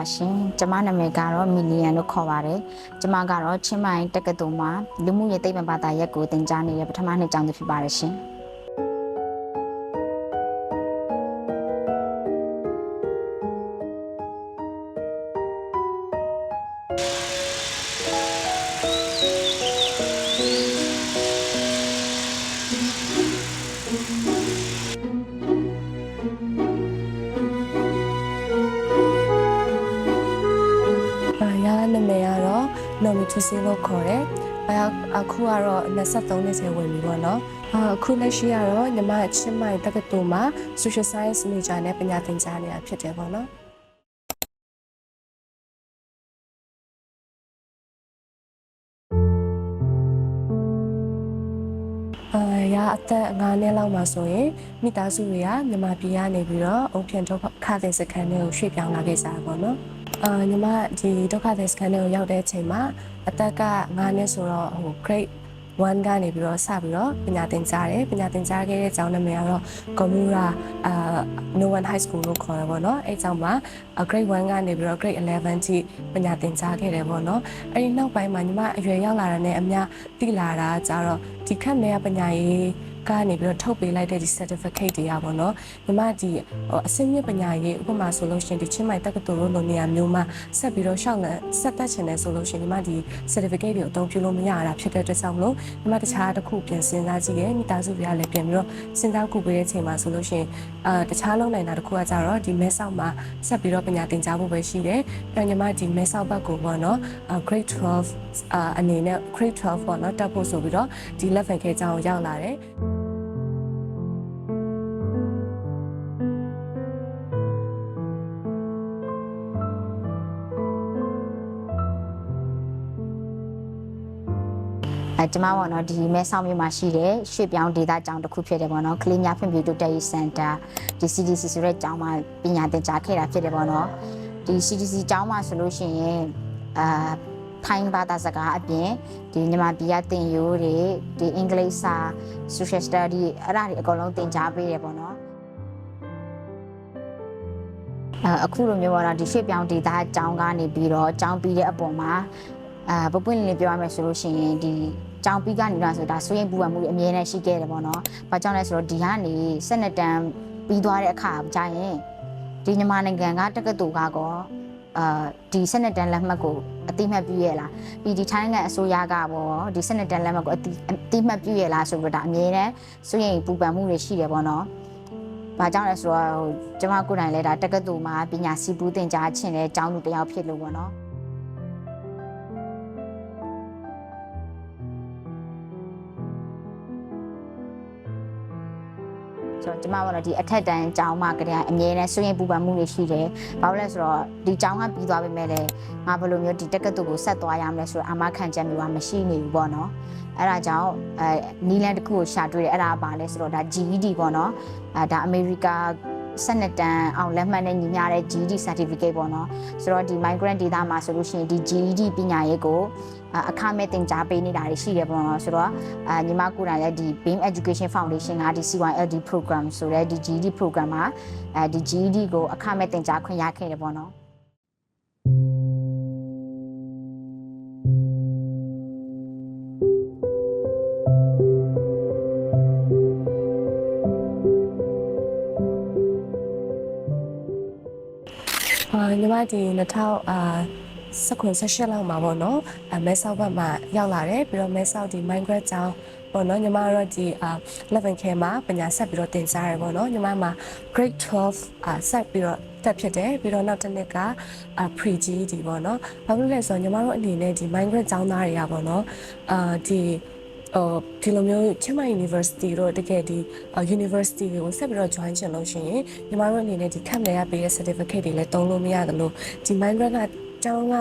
ပါရှင်ကျမနာမည်ကတော့မီလီယန်လို့ခေါ်ပါတယ်ကျမကတော့ချင်းမိုင်တက္ကသိုလ်မှာလူမှုရေးသိပ္ပံဘာသာရပ်ကိုသင်ကြားနေတဲ့ပထမနှစ်ကျောင်းသူဖြစ်ပါတယ်ရှင်။ အဲအခုကတော့23နှစ်ဆယ်ဝင်ပြီပေါ့နော်။အာအခုလက်ရှိကတော့ညီမချင်းမိုင်တက္ကသိုလ်မှာ Social Science Major နဲ့ပညာသင်ကြားနေတာဖြစ်တယ်ပေါ့နော်။အာရအသက်9နှစ်လောက်မှာဆိုရင်မိသားစုတွေကမြန်မာပြည်ကနေပြီးတော့အုံဖြန်ထုတ်ခါတဲ့စခန်းတွေကိုရွှေ့ပြောင်းလာခဲ့ကြတာပေါ့နော်။အာညီမဒီဒုက္ခသည်စခန်းတွေကိုရောက်တဲ့အချိန်မှာ အသက်က9နှစ်ဆိုတော့ဟို grade 1ကနေပြီးတော့စပြီးတော့ပညာသင်ကြားတယ်ပညာသင်ကြားခဲ့တဲ့ကျောင်းနာမည်ကတော့ Gomura အာ No One High School လို့ခေါ်ရပါတော့အဲကျောင်းမှာ grade 1ကနေပြီးတော့ grade 11ထိပညာသင်ကြားခဲ့တယ်ပေါ့နော်အဲဒီနောက်ပိုင်းမှာညီမအရွယ်ရောက်လာတာနဲ့အများသိလာတာကြတော့ဒီခက်မဲပညာရေး ကနေပြီးတော့ထုတ်ပေးလိုက်တဲ့ဒီ certificate တွေอ่ะပေါ့နော်ညီမဒီဟိုအစင်းမြင့်ပညာရေးဥပမာဆိုလို့ရှိရင်ဒီချင်းမိုင်တက္ကသိုလ်လို့လိုနေရာမျိုးမှာဆက်ပြီးတော့ရှောက်လန်ဆက်သက်ချင်တယ်ဆိုလို့ရှိရင်ညီမဒီ certificate တွေအသုံးပြုလို့မရတာဖြစ်တဲ့အတွက်ကြောင့်မလို့ညီမတခြားတစ်ခုပြန်စဉ်းစားကြည့်ရဲ့မိသားစုတွေကလည်းပြန်ပြီးတော့စဉ်းစားခုပေးတဲ့အချိန်မှာဆိုလို့ရှိရင်အာတခြားလုံးနိုင်တာတစ်ခုကကြတော့ဒီမဲဆောက်မှာဆက်ပြီးတော့ပညာသင်ကြားဖို့ပဲရှိတယ်ပြန်ညီမဒီမဲဆောက်ဘက်ကိုပေါ့နော်အာ grade 12အာအနေနဲ့ grade 12ပေါ့နော်တက်ဖို့ဆိုပြီးတော့ဒီ level ခဲကျောင်းကိုရောက်လာတယ် အဲကျမပေါ့နော်ဒီမဲဆောက်မြို့မှာရှိတဲ့ရွှေ့ပြောင်းဒေသကျောင်းတစ်ခုဖြစ်တယ်ပေါ့နော်ကလေးများဖွံ့ဖြိုးတိုးတက်ရေးစင်တာဒီ CDC ဆိုတဲ့ကျောင်းမှာပညာသင်ကြားခဲ့တာဖြစ်တယ်ပေါ့နော်ဒီ CDC ကျောင်းမှာဆိုလို့ရှိရင်အာထိုင်းဘာသာစကားအပြင်ဒီညီမပြည်ကသင်ရိုးတွေဒီအင်္ဂလိပ်စာ social study အဲ့ဒါတွေအကုန်လုံးသင်ကြားပေးတယ်ပေါ့နော်အဲအခုလိုမျိုးကတော့ဒီရွှေ့ပြောင်းဒေတာအကြောင်းကနေပြီးတော့အကြောင်းပြီးတဲ့အပေါ်မှာအဲပပွင့်လင်းလေးပြောရမယ်ဆိုလို့ရှိရင်ဒီအ ကြောင်းပြီးကနေတော့ဆိုတာဆွေးရင်ပူပန်မှုတွေအမြဲတမ်းရှိခဲ့တယ်ပေါ့နော်။ဘာကြောင့်လဲဆိုတော့ဒီကနေဆက်နှစ်တန်းပြီးသွားတဲ့အခါကြာရင်ဒီမြန်မာနိုင်ငံကတက္ကသိုလ်ကကောအာဒီဆက်နှစ်တန်းလက်မှတ်ကိုအတိမတ်ပြုရလားပြီးဒီထိုင်းနိုင်ငံအစိုးရကပေါ့ဒီဆက်နှစ်တန်းလက်မှတ်ကိုအတိအတိမတ်ပြုရလားဆိုပြီးတော့ဒါအမြဲတမ်းဆွေးရင်ပူပန်မှုတွေရှိတယ်ပေါ့နော်။ဘာကြောင့်လဲဆိုတော့ဟိုကျမကိုယ်တိုင်လည်းဒါတက္ကသိုလ်မှာပညာစီပူးသင်ကြားခြင်းတဲ့ကျောင်းသူတစ်ယောက်ဖြစ်လို့ပေါ့နော်။ ကျမကတော့ဒီအထက်တန်းကျောင်းမှာကတည်းကအမြဲတမ်းဆွေးရင်ပူပန်မှုတွေရှိတယ်။ဘာလို့လဲဆိုတော့ဒီကျောင်းကပြီးသွားပြီမဲ့လည်းငါဘယ်လိုမျိုးဒီတက္ကသိုလ်ကိုဆက်သွားရမလဲဆိုတော့အာမခံချက်မျိုးကမရှိနေဘူးပေါ့နော်။အဲ့ဒါကြောင့်အဲနီလန်တစ်ခုကိုရှာတွေ့တယ်အဲ့ဒါကဘာလဲဆိုတော့ဒါ GED ပေါ့နော်။အဲဒါအမေရိက 12တန်းအောင်လက်မှတ်နဲ့ညီမျှတဲ့ GED certificate ပေါ့နော်။ဆိုတော့ဒီ migrant data မှာဆိုလို့ရှိရင်ဒီ GED ပညာရေးကိုအာအခမဲ့သင်ကြားပေးနေတာတွေရှိတယ်ပေါ့နော်ဆိုတော့အာညီမကိုယ်တိုင်လည်းဒီ Beam Education Foundation ကဒီ CYLD program ဆိုတဲ့ဒီ GED program မှာအဲဒီ GED ကိုအခမဲ့သင်ကြားခွင့်ရခဲ့တယ်ပေါ့နော် ဒီ2000အာစကွန်ဆက်ရှက်လောက်မှာပေါ့နော်အမဲဆောက်ဘက်မှာရောက်လာတယ်ပြီးတော့မဲဆောက်ဒီ Minecraft ကျောင်းပေါ့နော်ညီမတို့ဒီအာ11 k မှာပညာဆက်ပြီးတော့တင်စားရပေါ့နော်ညီမမှာ grade 12အာဆက်ပြီးတော့တက်ဖြစ်တယ်ပြီးတော့နောက်တစ်နှစ်ကအာ pre GED ပေါ့နော်ဘာလို့လဲဆိုတော့ညီမတို့အနေနဲ့ဒီ Minecraft ကျောင်းသားတွေကပေါ့နော်အာဒီ အော်ဒီလိုမျိုးချင်းမိုင် University တို့တကယ်ဒီ University ကိုဆက်ပြီးတော့ join ချင်လို့ရှိရင်ညီမတို့အနေနဲ့ဒီ camp တွေကပေးတဲ့ certificate တွေလည်းတုံးလို့မရတယ်လို့ဒီ Mindred ကကျောင်းက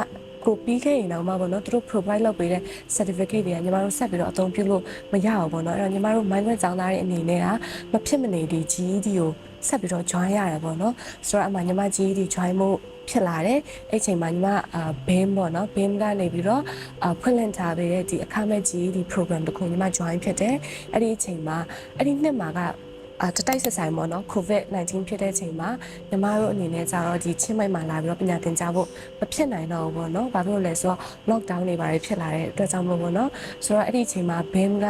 ကိုပြီးခဲ့ရင်တော့မှပေါ့နော်သူတို့ provide လုပ်ပေးတဲ့ certificate တွေကညီမတို့ဆက်ပြီးတော့အသုံးပြုလို့မရအောင်ပေါ့နော်အဲ့တော့ညီမတို့ Mindred ကျောင်းသားတွေအနေနဲ့ကမဖြစ်မနေဒီ GED ကို ဆက်ပြီးတော့ join ရတယ်ပေါ့နော်ဆိုတော့အမှညီမ GED join မှုဖြစ်လာတယ်အဲ့ချိန်မှာညီမအာဘင်းပေါ့နော်ဘင်းကနေပြီးတော့အာဖွင့်လင့်ထားပေးတဲ့ဒီအခမဲ့ကြီးဒီ program တစ်ခုညီမ join ဖြစ်တယ်အဲ့ဒီအချိန်မှာအဲ့ဒီနှစ်မှာကအာတတိုက်ဆက်ဆိုင်ပေါ့နော် covid-19 ဖြစ်တဲ့အချိန်မှာညီမတို့အနေနဲ့ကြတော့ဒီချင်းမိုက်မှာလာပြီးတော့ပညာသင်ကြားဖို့မဖြစ်နိုင်တော့ဘူးပေါ့နော်ဘာဖြစ်လို့လဲဆိုတော့ lockdown တွေပါတယ်ဖြစ်လာတဲ့အတွက်ကြောင့်မို့ပေါ့နော်ဆိုတော့အဲ့ဒီအချိန်မှာ BIM က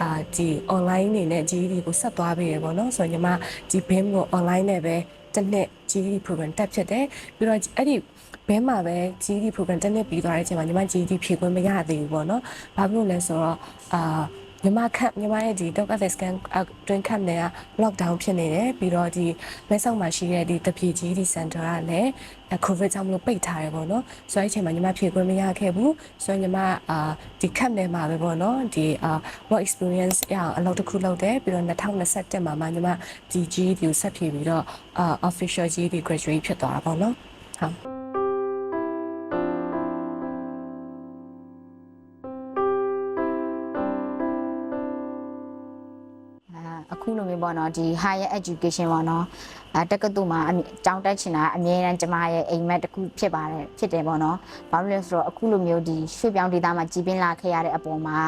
အာဒီ online နေနဲ့ GED ကိုဆက်သွားပေးရပေါ့နော်ဆိုတော့ညီမဒီ BIM ကို online နဲ့ပဲတစ်နှစ် GED program တက်ဖြစ်တယ်ပြီးတော့အဲ့ဒီဘဲမှာပဲ GED program တက်နှစ်ပြီးသွားတဲ့အချိန်မှာညီမ GED ဖြည့်ခွင့်မရသေးဘူးပေါ့နော်။ဘာဖြစ်လို့လဲဆိုတော့အာ ညီမခက်ညီမရဲ့ဒီ dog at scan တွင်ခက်နေက lockdown ဖြစ်နေတယ်ပြီးတော့ဒီမဲဆောက်မှာရှိတဲ့ဒီတပြေကြီးဒီ center ကလည်း covid ကြောင့်မလို့ပိတ်ထားတယ်ပေါ့နော်ဆိုတော့အဲ့ချိန်မှာညီမဖြည့်ခွင့်မရခဲ့ဘူးဆိုတော့ညီမအာဒီခက်နေမှာပဲပေါ့နော်ဒီအာ work experience ရအောင်အလုပ်တစ်ခုလုပ်တယ်ပြီးတော့2021မှာမှညီမဒီ GED ကိုဆက်ဖြည့်ပြီးတော့အာ official GED graduate ဖြစ်သွားတာပေါ့နော်ဟုတ် ပေါ့နော်ဒီ higher education ပေါ့နော်အဲတက္ကသိုလ်မှာအမြကျောင်းတက်ချင်တာအမြဲတမ်းကျမရဲ့အိမ်မက်တစ်ခုဖြစ်ပါတယ်ဖြစ်တယ်ပေါ့နော်ဘာလို့လဲဆိုတော့အခုလိုမျိုးဒီရွှေ့ပြောင်းဒေသမှာကြီးပင်းလာခဲ့ရတဲ့အပေါ်မှာ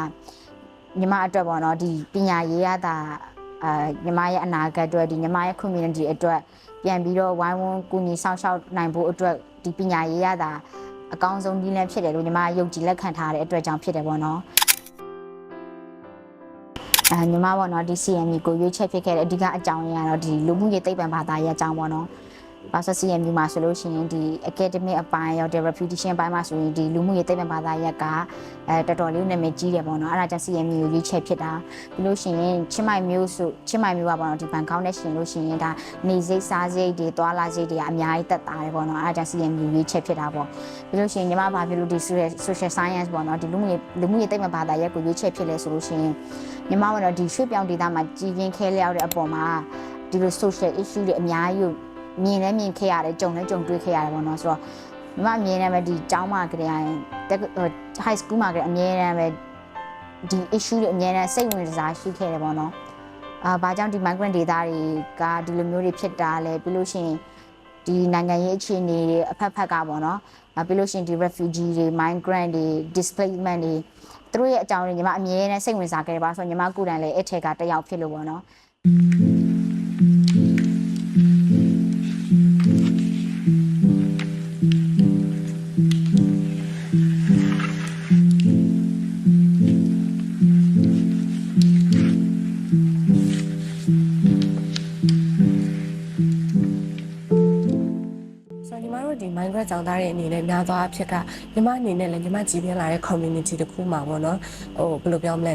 ညီမအတွက်ပေါ့နော်ဒီပညာရေးရတာအာညီမရဲ့အနာဂတ်အတွက်ဒီညီမရဲ့ community အတွက်ပြန်ပြီးတော့ဝိုင်းဝန်းကူညီဆောင်ရှောက်နိုင်ဖို့အတွက်ဒီပညာရေးရတာအကောင်းဆုံးနည်းလမ်းဖြစ်တယ်လို့ညီမယုံကြည်လက်ခံထားတဲ့အတွက်ကြောင့်ဖြစ်တယ်ပေါ့နော် အဲညီမပေါ့နော်ဒီ CME ကိုရွေးချက်ဖြစ်ခဲ့တဲ့အဓိကအကြောင်းရင်းကတော့ဒီလူမှုရေးသိပ္ပံဘာသာရေးအကြောင်းပေါ့နော်။ ဘာလို့ CME မှာဆိုလို့ရှိရင်ဒီ academic အပိုင်းရောဒီ reputation အပိုင်းမှာဆိုရင်ဒီလူမှုရေးသိပ္ပံဘာသာရေးကအဲတော်တော်လေးနာမည်ကြီးတယ်ပေါ့နော်။အဲဒါကြောင့် CME ကိုရွေးချက်ဖြစ်တာ။ပြီးလို့ရှိရင်ချင်းမိုင်မျိုးဆိုချင်းမိုင်မျိုးကပေါ့နော်ဒီဘန်ကောက်နဲ့ရှင်လို့ရှိရင်ဒါနေစိတ်စားစိတ်တွေသွာလာစိတ်တွေကအများကြီးတက်တာတယ်ပေါ့နော်။အဲဒါကြောင့် CME ကိုရွေးချက်ဖြစ်တာပေါ့။ပြီးလို့ရှိရင်ညီမဘာဖြစ်လို့ဒီ social science ပေါ့နော်ဒီလူမှုရေးလူမှုရေးသိပ္ပံဘာသာရေးကိုရွေးချက်ဖြစ်လဲဆိုလို့ရှိရင်ညီမကတော့ဒီရွှေ့ပြောင်းဒေသမှာကြီးပြင်းခဲလျောက်တဲ့အပေါ်မှာဒီလို social issue တွေအများကြီးကို မြင်လဲမြင်ခဲ့ရတယ်ကြုံလဲကြုံတွေ့ခဲ့ရတယ်ပေါ့နော်ဆိုတော့ညီမအမြင်နဲ့ပဲဒီကျောင်းမှာကြတဲ့တက္ကဟို high school မှာကြတဲ့အမြင်နဲ့ပဲဒီ issue တွေအမြင်နဲ့စိတ်ဝင်စားရှိခဲ့တယ်ပေါ့နော်အာဘာကြောင့်ဒီ migrant ဒေသတွေကဒီလိုမျိုးတွေဖြစ်တာလဲပြီးလို့ရှိရင်ဒီနိုင်ငံရေးအခြေအနေတွေအဖက်ဖက်ကပေါ့နော်အာပြီးလို့ရှိရင်ဒီ refugee တွေ migrant တွေ displacement တွေသူတို့ရဲ့အကြောင်းတွေညီမအမြဲတမ်းစိတ်ဝင်စားခဲ့တယ်ပါဆိုတော့ညီမကိုယ်တိုင်လည်းအဲ့ထက်ကတစ်ယောက်ဖြစ်လို့ပေါ့နော် သားတွေအနေနဲ့များသောအားဖြင့်ကညီမအနေနဲ့လည်းညီမကြည်ပြင်းလာတဲ့ community တစ်ခုမှာပေါ့နော်ဟိုဘယ်လိုပြောမလဲ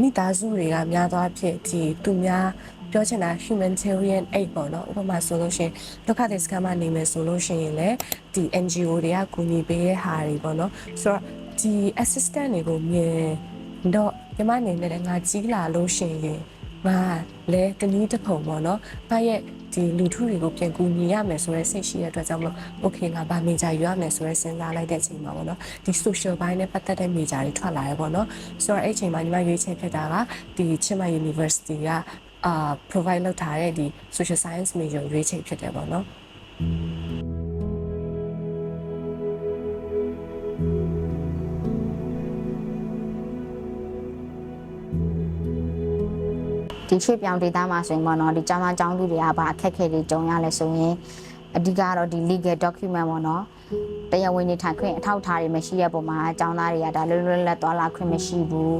မိသားစုတွေကများသောအားဖြင့်ဒီသူများပြောချင်တာ humanitarian aid ပေါ့နော်ဥပမာဆိုလို့ရှိရင်ဒုက္ခသည်စခန်းမှာနေမယ်ဆိုလို့ရှိရင်လည်းဒီ NGO တွေကကူညီပေးတဲ့ဟာတွေပေါ့နော်ဆိုတော့ဒီ assistant တွေကိုမြင်တော့ညီမအနေနဲ့လည်းငါကြီးလာလို့ရှိရင်ငါလဲတနည်းတစ်ပုံပေါ့နော်။ဘာရဲ့ ဒီလူထုတွေကိုပြန်ကူညီရမယ်ဆိုတဲ့စိတ်ရှိတဲ့အတွက်ကြောင့်မလို့ okay ငါဗာမေဂျာယူရမယ်ဆိုတဲ့စဉ်းစားလိုက်တဲ့အချိန်မှာပေါ့နော်။ဒီ social ဘိုင်းနဲ့ပတ်သက်တဲ့မေဂျာတွေထွက်လာရဲပေါ့နော်။ဆိုတော့အဲ့အချိန်မှာညီမရွေးချယ်ဖြစ်တာကဒီချင်းမ University ကအာ provide လုပ်ထားတဲ့ဒီ social science major ရွေးချယ်ဖြစ်တယ်ပေါ့နော်။ ဒီရွှေ့ပြောင်းဒေသမှာဆိုရင်ပေါ့နော်ဒီကျောင်းသားကျောင်းသူတွေကဘာအခက်အခဲတွေကြုံရလဲဆိုရင်အဓိကကတော့ဒီ legal document ပေါ့နော်တရားဝင်နေထိုင်ခွင့်အထောက်အထားတွေမရှိတဲ့ပုံမှာကျောင်းသားတွေကဒါလွတ်လွတ်လပ်လပ်သွားလာခွင့်မရှိဘူး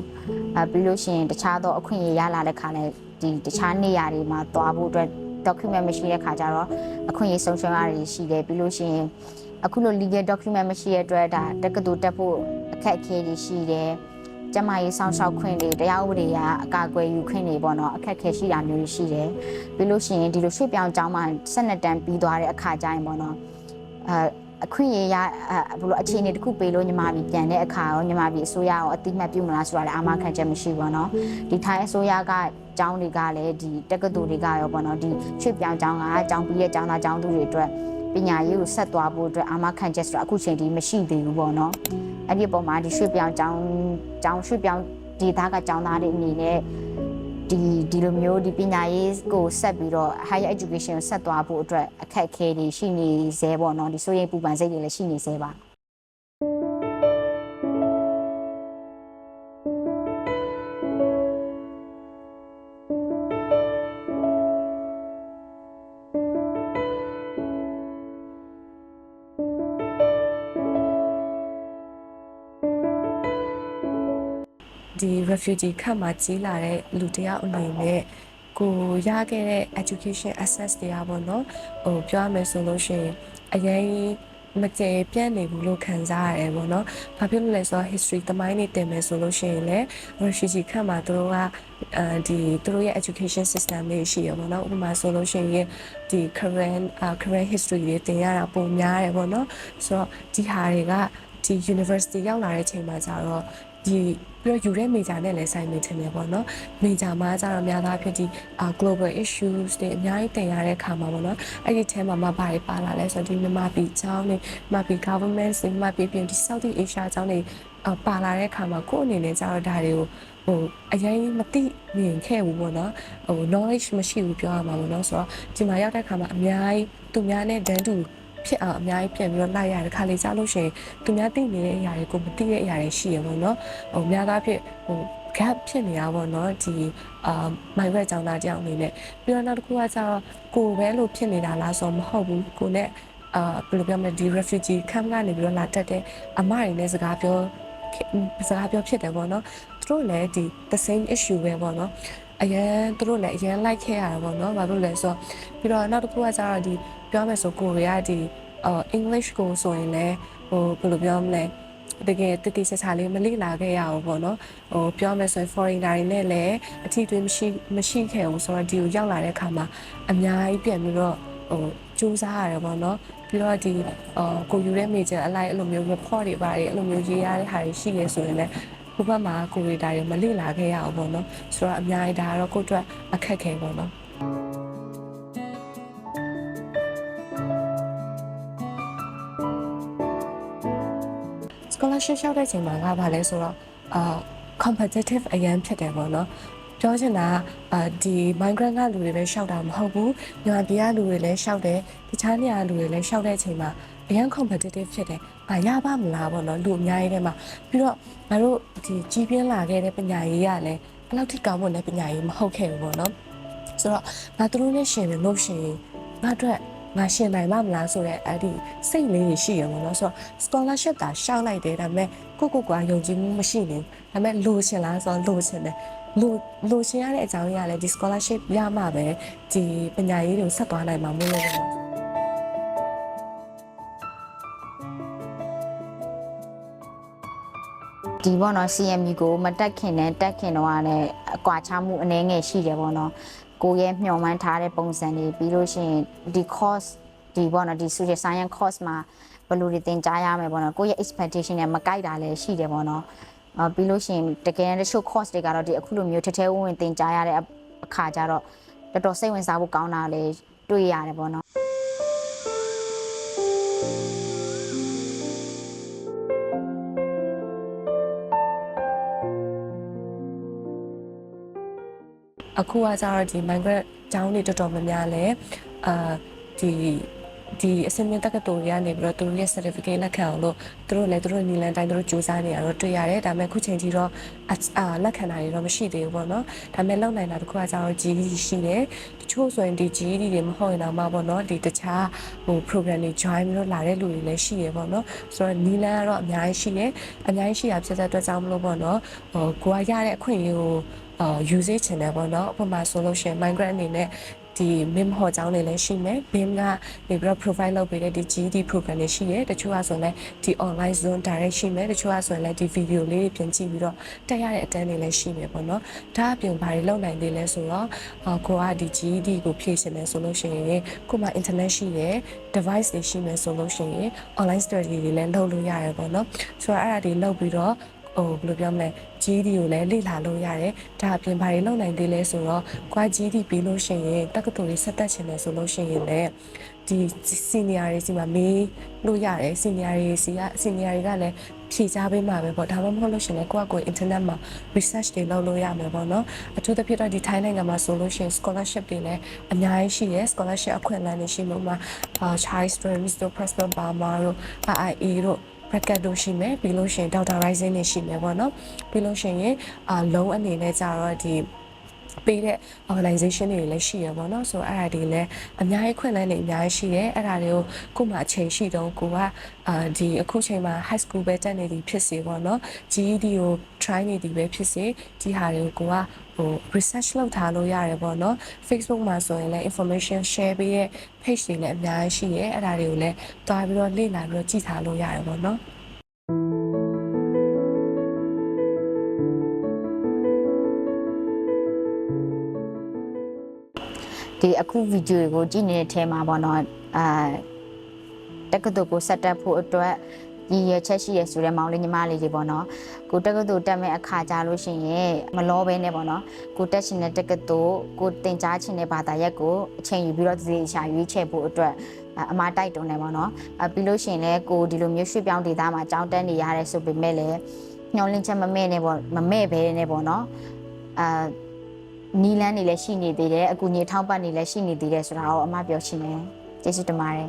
အဲပြီးလို့ရှိရင်တခြားသောအခွင့်အရေးရလာတဲ့ခါလဲဒီတခြားနေရာတွေမှာသွားဖို့အတွက် document မရှိတဲ့ခါကျတော့အခွင့်အရေးဆုံးရှုံးရတယ်ရှိတယ်ပြီးလို့ရှိရင်အခုလို legal document မရှိတဲ့အတွက်ဒါတက္ကသိုလ်တက်ဖို့အခက်အခဲတွေရှိတယ် ကျမရေးဆောင်ရှောက်ခွင့်တွေတရားဥပဒေကအကာအကွယ်ယူခွင့်တွေပေါ့နော်အခက်အခဲရှိတာမျိုးတွေရှိတယ်ပြီးလို့ရှိရင်ဒီလိုရွှေ့ပြောင်းကျောင်းမှာ12တန်းပြီးသွားတဲ့အခါကျရင်ပေါ့နော်အဲ အခွင့်အရေးရအဘယ်လိုအခြေအနေတစ်ခုပေးလို့ညီမပြည်ပြန်တဲ့အခါရောညီမပြည်အစိုးရရောအတိမတ်ပြုမလားဆိုတာလည်းအာမခံချက်မရှိဘူးเนาะဒီထိုင်းအစိုးရကကျောင်းတွေကလည်းဒီတက္ကသိုလ်တွေကရောပေါ့နော်ဒီရွှေ့ပြောင်းကျောင်းကကျောင်းပြီးတဲ့ကျောင်းသားကျောင်းသူတွေအတွက် ပညာရေးကိုဆက်သွားဖို့အတွက်အာမခံချက်ဆိုတာအခုချိန်ထိမရှိသေးဘူးပေါ့နော်အဲ့ဒီအပေါ်မှာဒီရွှေ့ပြောင်းကျောင်းကျောင်းရွှေ့ပြောင်းဒေသကကျောင်းသားတွေအနေနဲ့ဒီဒီလိုမျိုးဒီပညာရေးကိုဆက်ပြီးတော့ higher education ကိုဆက်သွားဖို့အတွက်အခက်အခဲတွေရှိနေသေးပေါ့နော်ဒီစိုးရိမ်ပူပန်စိတ်တွေလည်းရှိနေသေးပါ ဒီ refugee ခန့်မှာကြီးလာတဲ့လူတစ်ယောက်အနေနဲ့ကိုရခဲ့တဲ့ education access တရားပေါ့နော်ဟိုပြောရမယ်ဆိုလို့ရှိရင်အရင်မကျေပြန့်နေဘူးလို့ခံစားရတယ်ပေါ့နော်။ဘာဖြစ်လို့လဲဆိုတော့ history တမိုင်းနေတင်မယ်ဆိုလို့ရှိရင်လည်း refugee ခန့်မှာသူတို့ကအဲဒီသူတို့ရဲ့ education system တွေရှိရပေါ့နော်။ဥပမာဆိုလို့ရှိရင်ဒီ current uh, current history တွေတင်ရတာပုံများတယ်ပေါ့နော်။ဆိုတော့ဒီဟာတွေကဒီ university ရောက်လာတဲ့အချိန်မှာကျတော့ဒီ ပြီးတော့ယူတဲ့ major နဲ့လည်းဆိုင်နေတယ်နေပေါ့နော် major မှာကျတော့များသောအားဖြင့်ဒီ uh, global issues တွေအများကြီးတင်ရတဲ့အခါမှာပေါ့နော်အဲ့ဒီထဲမှာမဘာတွေပါလာလဲဆိုတော့ဒီမြန်မာပြည်ချောင်းတွေမြန်မာပြည် government တွေမြန်မာပြည်ပြင်ဒီ Southeast Asia ချောင်းတွေအပါလာတဲ့အခါမှာကိုယ့်အနေနဲ့ကျတော့ဒါတွေကိုဟိုအရင်မသိမြင်ခဲ့ဘူးပေါ့နော်ဟို knowledge မရှိဘူးပြောရမှာပေါ့နော်ဆိုတော့ဒီမှာရောက်တဲ့အခါမှာအများကြီးသူများနဲ့တန်းတူ ဖြစ်အောင်အများကြီးပြန်ပြီးတော့လိုက်ရတယ်ခါလေကြားလို့ရှိရင်သူများသိနေတဲ့အရာတွေကိုမသိတဲ့အရာတွေရှိရပေါ့နော်ဟိုများသောအားဖြင့်ဟို gap ဖြစ်နေတာပေါ့နော်ဒီအာ migrant ကျောင်းသားတယောက်အနေနဲ့ပြီးတော့နောက်တစ်ခုကကျတော့ကိုယ်ပဲလို့ဖြစ်နေတာလားဆိုတော့မဟုတ်ဘူးကိုနဲ့အာဘယ်လိုပြောမလဲဒီ refugee camp ကနေပြီးတော့လာတက်တဲ့အမတွေနဲ့စကားပြောစကားပြောဖြစ်တယ်ပေါ့နော်သူတို့လည်းဒီ the same issue ပဲပေါ့နော်အရင်သူတို့လည်းအရင် like ခဲ့ရတာပေါ့နော်ဘာလို့လဲဆိုတော့ပြီးတော့နောက်တစ်ခုကကျတော့ဒီ ပြောမယ်ဆိုကိုရီးယားဒီအာ English ကိုဆိုရင်လည်းဟိုဘယ်လိုပြောမလဲတကယ်တတိချာချာလေးမလေ့လာခဲ့ရအောင်ပေါ့နော်ဟိုပြောမယ်ဆိုရင် foreigner တွေနဲ့လည်းအထီးတွေမရှိမရှိခဲ့ဘူးဆိုတော့ဒီကိုရောက်လာတဲ့အခါမှာအများကြီးပြန်ပြီးတော့ဟိုစူးစမ်းရတယ်ပေါ့နော်ပြီးတော့ဒီအော်ကိုယူတဲ့ major အလိုက်အဲ့လိုမျိုး report တွေပါတယ်အဲ့လိုမျိုးရေးရတဲ့ဟာတွေရှိနေဆိုရင်လည်းဘုဘက်မှာကိုရီတာတွေမလေ့လာခဲ့ရအောင်ပေါ့နော်ဆိုတော့အများကြီးဒါကတော့ကိုယ့်အတွက်အခက်ခဲပေါ့နော် scholarship လျှောက်တဲ့ချိန်မှာငါဗာလဲဆိုတော့အာ competitive အရန်ဖြစ်တယ်ပေါ့နော်ပြောချင်တာကအာဒီ migrant ကလူတွေပဲလျှောက်တာမဟုတ်ဘူးမြန်မာပြည်ကလူတွေလည်းလျှောက်တယ်တခြားနေရာလူတွေလည်းလျှောက်တဲ့အချိန်မှာအရန် competitive ဖြစ်တယ်ငါရပါမလားပေါ့နော်လူအများကြီးထဲမှာပြီးတော့ငါတို့ဒီကြီးပြင်းလာခဲ့တဲ့ပညာရေးကလည်းဘယ်လောက်ထိကောင်းမွန်တဲ့ပညာရေးမဟုတ်ခဲ့ဘူးပေါ့နော်ဆိုတော့ငါတို့နဲ့ရှင်လို့ရှင်ငါတို့ ငါရှင်နိုင်မမလားဆိုတဲ့အဲ့ဒီစိတ်လေးကြီးရှိရမှာနော်ဆိုတော့ scholarship တာရှောက်လိုက်တယ်ဒါပေမဲ့ကိုကိုကွာယုံကြည်မှုမရှိနေဘူးဒါပေမဲ့လိုချင်လားဆိုတော့လိုချင်တယ်လိုလိုချင်ရတဲ့အကြောင်းအရာလဲဒီ scholarship ရမှပဲဒီပညာရေးတွေကိုဆက်သွားနိုင်မှာမဟုတ်လို့ပေါ့ဒီပေါ့နော် CMU ကိုမတက်ခင်နဲ့တက်ခင်တော့ကလည်းအကွာခြားမှုအနည်းငယ်ရှိတယ်ပေါ့နော် ကိုရဲ့မျှော်မှန်းထားတဲ့ပုံစံတွေပြီးလို့ရှိရင်ဒီ course ဒီပေါ့နော်ဒီ social science course မှာဘယ်လိုတွေသင်ကြားရမယ်ပေါ့နော်ကိုရဲ့ expectation နဲ့မကိုက်တာလည်းရှိတယ်ပေါ့နော်အပြီးလို့ရှိရင်တကယ်တချို့ course တွေကတော့ဒီအခုလိုမျိုးထဲထဲဝင်ဝင်သင်ကြားရတဲ့အခါကျတော့တော်တော်စိတ်ဝင်စားဖို့ကောင်းတာလည်းတွေ့ရတယ်ပေါ့နော် အခုကကျတော့ဒီ migrant ကျောင်းတွေတော်တော်များများလဲအာဒီဒီအစင်းမြင့်တက္ကသိုလ်တွေကနေပြီးတော့သူတို့ရဲ့ certificate လက်ခံအောင်လို့သူတို့လည်းသူတို့နီလန်တိုင်းသူတို့စူးစမ်းနေရတော့တွေ့ရတယ်ဒါပေမဲ့အခုချိန်ထိတော့အအာလက်ခံတာတွေတော့မရှိသေးဘူးပေါ့နော်ဒါပေမဲ့လောက်နိုင်တာတခုကကျတော့ GED ရှိတယ်တချို့ဆိုရင်ဒီ GED တွေမဟုတ်ရင်တော့မှပေါ့နော်ဒီတခြားဟို program တွေ join ပြီးတော့လာတဲ့လူတွေလည်းရှိရပေါ့နော်ဆိုတော့နီလန်ကတော့အများကြီးရှိတယ်အများကြီးရှိတာဖြစ်တဲ့အတွက်ကြောင့်မလို့ပေါ့နော်ဟိုကိုကရတဲ့အခွင့်အရေးကို အာ usage ချင်တယ်ပေါ့နော်ဥပမာဆိုလို့ရှိရင် migrant အနေနဲ့ဒီဒီ BIM ဟော်ကျောင်းတွေလည်းရှိမယ် BIM ကနေပြီးတော့ provide လုပ်ပေးတဲ့ဒီ GED program တွေရှိတယ်တချို့ကဆိုရင်လည်းဒီ online zone direct ရှိမယ်တချို့ကဆိုရင်လည်းဒီ video လေးတွေပြင်ကြည့်ပြီးတော့တက်ရတဲ့အတန်းတွေလည်းရှိမယ်ပေါ့နော်ဒါအပြင်ဘာတွေလုပ်နိုင်သေးလဲဆိုတော့အာကိုကဒီ GED ကိုဖြည့်ရှင်မယ်ဆိုလို့ရှိရင်ကိုမှ internet ရှိတယ် device တွေရှိမယ်ဆိုလို့ရှိရင် online study တွေလည်းလုပ်လို့ရတယ်ပေါ့နော်ဆိုတော့အဲ့ဒါတွေလုပ်ပြီးတော့ ဟိုဘယ်လိုပြောမလဲ GD ကိုလည်းလေ့လာလို့ရတယ်။ဒါအပြင်ဘာတွေလုပ်နိုင်သေးလဲဆိုတော့ qua GD ပြီးလို့ရှိရင်တက္ကသိုလ်တွေဆက်တက်ချင်တယ်ဆိုလို့ရှိရင်လည်းဒီ senior တွေစီမှာမေးလို့ရတယ် senior တွေစီက senior တွေကလည်းဖြေချပေးမှာပဲပေါ့ဒါမှမဟုတ်လို့ရှိရင်လည်းကိုယ့်အကို internet မှာ research တွေလုပ်လို့ရမယ်ပေါ့နော်အထူးသဖြင့်တော့ဒီထိုင်းနိုင်ငံမှာဆိုလို့ရှိရင် scholarship တွေလည်းအများကြီးရှိတယ် scholarship အခွင့်အလမ်းတွေရှိလို့မှာ Charles Streams တို့ Preston Burma တို့ IIA တို့ bracket တို့ရှိမယ်ပြီးလို့ရှိရင် Dr. Rising တွေရှိမယ်ပေါ့နော်ပြီးလို့ရှိရင်အာလုံးအနေနဲ့ကြတော့ဒီ ပေးတဲ့ organization တွေလည်းရှိရပါတော့ဆိုတော့အဲ့ဒါတွေလည်းအများကြီးခွင့်လန်းနေအများကြီးရှိတယ်အဲ့ဒါတွေကိုကို့မှာအချိန်ရှိတော့ကိုကအာဒီအခုချိန်မှာ high school ပဲတက်နေသည်ဖြစ်စေပေါ့နော် GED ကို try နေသည်ပဲဖြစ်စေဒီဟာတွေကိုကိုကဟို research လုပ်ထားလို့ရတယ်ပေါ့နော် Facebook မှာဆိုရင်လည်း information share ပေးရဲ့ page တွေလည်းအများကြီးရှိရဲအဲ့ဒါတွေကိုလည်းတွားပြီးတော့လေ့လာပြီးတော့ကြည့်ထားလို့ရတယ်ပေါ့နော် ဒီအခုဗီဒီယိုကိုကြည့်နေတဲ့ထဲမှာပေါ့နော်အာတက္ကသိုလ်ကိုဆက်တက်ဖို့အတွက်ရည်ရွယ်ချက်ရှိရဆိုတဲ့မောင်လေးညီမလေးတွေပေါ့နော်ကိုတက္ကသိုလ်တက်မဲ့အခါကြလို့ရှိရင်မလောပဲနဲ့ပေါ့နော်ကိုတက်ရှင်တဲ့တက္ကသိုလ်ကိုတင်ကြားချင်တဲ့ဘာသာရပ်ကိုအချိန်ယူပြီးတော့ဒီချာရွေးချယ်ဖို့အတွက်အမတိုက်တွန်းနေပေါ့နော်အပြီးလို့ရှိရင်လည်းကိုဒီလိုမျိုးရွှေ့ပြောင်းဒေသမှာကြောင်းတက်နေရတယ်ဆိုပေမဲ့လည်းညှော်လင့်ချက်မမဲ့နဲ့ပေါ့မမဲ့ပဲနဲ့ပေါ့နော်အာ နီလန်းနေလည်းရှိနေသေးတယ်အကူကြီးထောက်ပတ်နေလည်းရှိနေသေးတယ်ဆိုတာကိုအမပြောချင်တယ်ကျေးဇူးတင်ပါတယ်